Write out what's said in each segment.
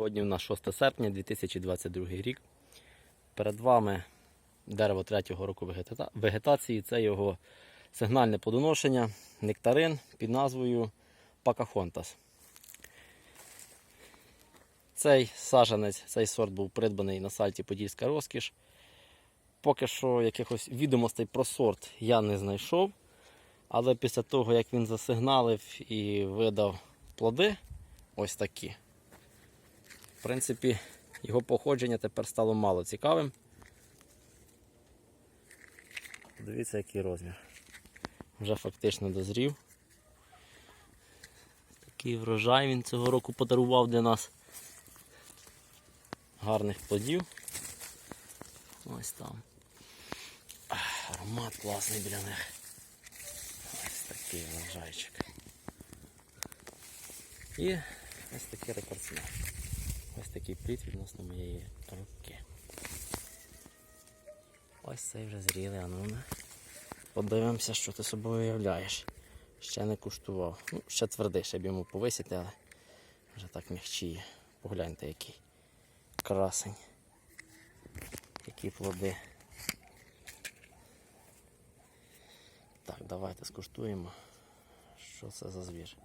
Сьогодні у нас 6 серпня 2022 рік. Перед вами дерево третього року вегетації. Це його сигнальне плодоношення, нектарин під назвою Пакахонтас. Цей сажанець, цей сорт був придбаний на сайті Подільська розкіш. Поки що якихось відомостей про сорт я не знайшов. Але після того, як він засигналив і видав плоди, ось такі. В принципі, його походження тепер стало мало цікавим. Дивіться, який розмір. Вже фактично дозрів. Такий врожай він цього року подарував для нас. Гарних плодів. Ось там. Аромат класний біля них. Ось такий врожайчик. І ось такий рекордсмен. Ось такий плід відносно моєї руки. Ось цей вже зрілий, а ну. Подивимося, що ти собою уявляєш. Ще не куштував. Ну, ще твердий, ще б йому повисити, але вже так м'ягчіє. Погляньте, який красень. Які плоди. Так, давайте скуштуємо. Що це за звір.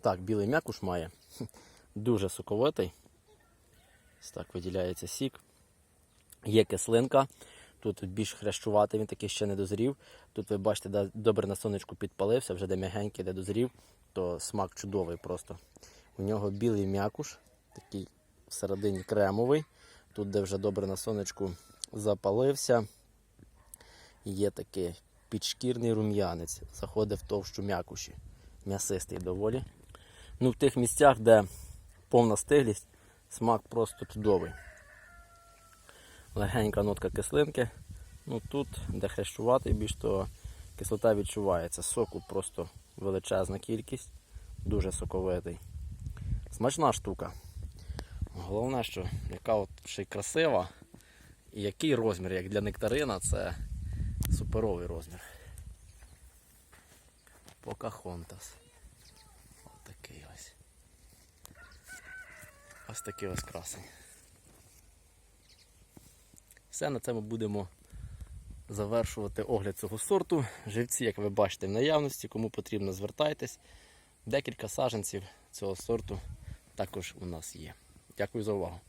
Так, білий м'якуш має. Дуже соковитий. Ось так виділяється сік. Є кислинка. Тут більш хрящуватий, він такий ще не дозрів. Тут ви бачите, де добре на сонечку підпалився, вже де м'ягенький, де дозрів, то смак чудовий просто. У нього білий м'якуш, такий всередині кремовий. Тут, де вже добре на сонечку запалився, є такий підшкірний рум'янець, заходить в товщу м'якуші. М'ясистий доволі. Ну, в тих місцях, де повна стиглість, смак просто чудовий. Легенька нотка кислинки. Ну тут, де хрещувати, більш то кислота відчувається. Соку просто величезна кількість, дуже соковитий. Смачна штука. Головне, що яка от ще й красива. І який розмір, як для нектарина, це суперовий розмір. Покахонтас. Ось такий ось. Ось такий ось красень. Все, на цьому будемо завершувати огляд цього сорту. Живці, як ви бачите, в наявності. Кому потрібно, звертайтесь. Декілька саженців цього сорту також у нас є. Дякую за увагу.